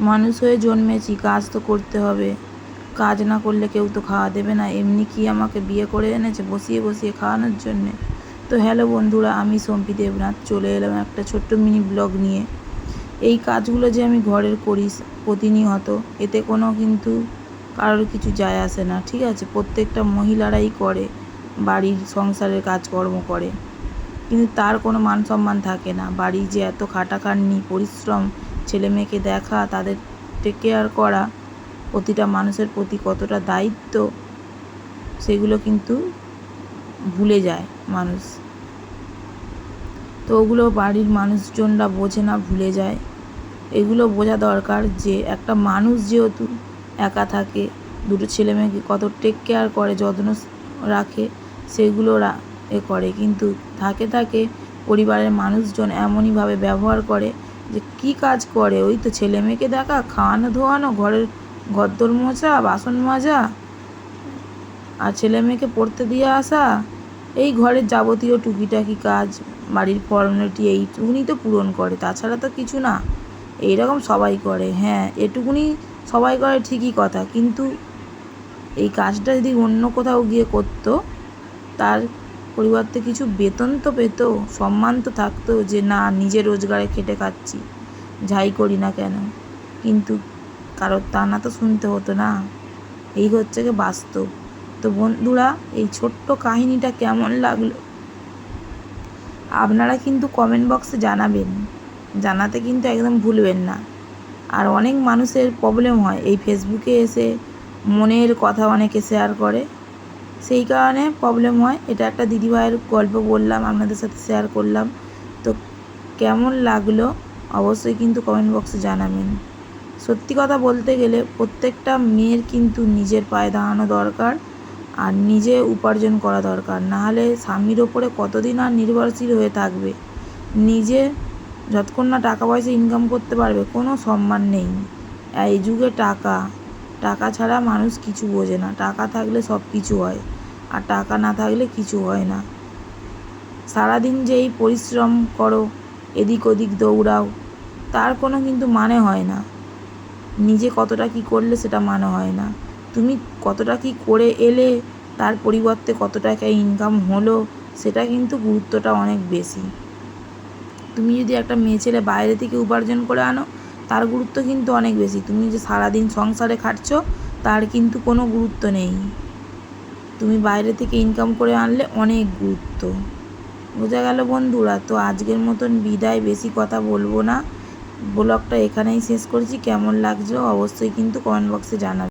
মানুষ হয়ে জন্মেছি, কাজ তো করতে হবে। কাজ না করলে কেউ তো খাওয়া দেবে না। এমনি কি আমাকে বিয়ে করে এনেছে বসিয়ে বসিয়ে খাওয়ানোর জন্যে? তো হ্যালো বন্ধুরা, আমি সম্পি দেবনাথ, চলে এলাম একটা ছোট্ট মিনি ব্লগ নিয়ে। এই কাজগুলো যে আমি ঘরের করি প্রতিনিয়ত, এতে কোনো কিন্তু কারোর কিছু যায় আসে না, ঠিক আছে? প্রত্যেকটা মহিলারাই করে, বাড়ির সংসারের কাজকর্ম করে। কিন্তু তার কোনো মান সম্মান থাকে না। বাড়ি যে এত খাটাখাটনি, পরিশ্রম ছেলে মেয়েকে দেখা, তাদের কেয়ার করা, প্রতিটা মানুষের প্রতি কতটা দায়িত্ব, সেগুলো কিন্তু ভুলে যায় মানুষ। তো ওগুলো বাড়ির মানুষজনরা বোঝে না, ভুলে যায়। এগুলো বোঝা দরকার যে একটা মানুষ যেহেতু একা থাকে, দুটো ছেলে মেয়েকে কত টেক কেয়ার করে, যত্ন রাখে সেগুলোরা এ করে। কিন্তু থাকে থাকে পরিবারের মানুষজন এমনইভাবে ব্যবহার করে যে কী কাজ করে? ওই তো ছেলে মেয়েকে দেখা, খাওয়ানো ধোয়ানো, ঘরের ঘরদোর মোছা, বাসন মাজা, আর ছেলে মেয়েকে পড়তে দিয়ে আসা। এই ঘরের যাবতীয় টুকিটাকি কাজ, বাড়ির ফর্মালিটি এইটুকুনি তো পূরণ করে, তাছাড়া তো কিছু না। এইরকম সবাই করে হ্যাঁ এটুকুনি সবাই করে ঠিকই কথা, কিন্তু এই কাজটা যদি অন্য কোথাও গিয়ে করতো, তার পরিবর্তে কিছু বেতন তো পেতো, সম্মান তো থাকতো যে, না নিজে রোজগারে খেটে খাচ্ছি, যাই করি না কেন? কিন্তু কারোর তা না তো শুনতে হতো না। এই হচ্ছে গিয়ে বাস্তব। তো বন্ধুরা, এই ছোট্ট কাহিনীটা কেমন লাগল? আপনারা কিন্তু কমেন্ট বক্সে জানাবেন। জানাতে কিন্তু একদম ভুলবেন না। আর অনেক মানুষের প্রবলেম হয়। এই ফেসবুকে এসে মনের কথা অনেকে শেয়ার করে। সেই কারণে প্রবলেম হয়। এটা একটা দিদিভাইয়ের গল্প বললাম, আপনাদের সাথে শেয়ার করলাম। তো কেমন লাগল অবশ্যই কিন্তু কমেন্ট বক্সে জানাবেন। সত্যি কথা বলতে গেলে প্রত্যেকটা মেয়ের কিন্তু নিজের পায়ে দাঁড়ানো দরকার আর নিজে উপার্জন করা দরকার। নাহলে স্বামীর ওপরে কতদিন আর নির্ভরশীল হয়ে থাকবে? নিজে যতক্ষণ না টাকা পয়সা ইনকাম করতে পারবে কোনো সম্মান নেই। এই যুগে টাকা টাকা ছাড়া মানুষ কিছু বোঝে না। টাকা থাকলে সব কিছু হয় আর টাকা না থাকলে কিছু হয় না। সারাদিন যে এই পরিশ্রম করো, এদিক ওদিক দৌড়াও, তার কোনো কিন্তু মানে হয় না। নিজে কতটা কী করলে সেটা মানে হয় না। তুমি কতটা কী করে এলে, তার পরিবর্তে কত টাকা ইনকাম হলো, সেটা কিন্তু গুরুত্বটা অনেক বেশি। তুমি যদি একটা মেয়ে ছেলে বাইরে থেকে উপার্জন করে আনো তার গুরুত্ব কিন্তু অনেক বেশি। তুমি যে সারাদিন সংসারে খাটছ, তার কিন্তু কোনো গুরুত্ব নেই। তুমি বাইরে থেকে ইনকাম করে আনলে অনেক গুরুত্ব। বোঝা গেল বন্ধুরা, তো আজকের মতন বিদায়। বেশি কথা বলব না। ব্লগটা এখানেই শেষ করছি। কেমন লাগছে অবশ্যই কিন্তু কমেন্ট বক্সে জানাবে।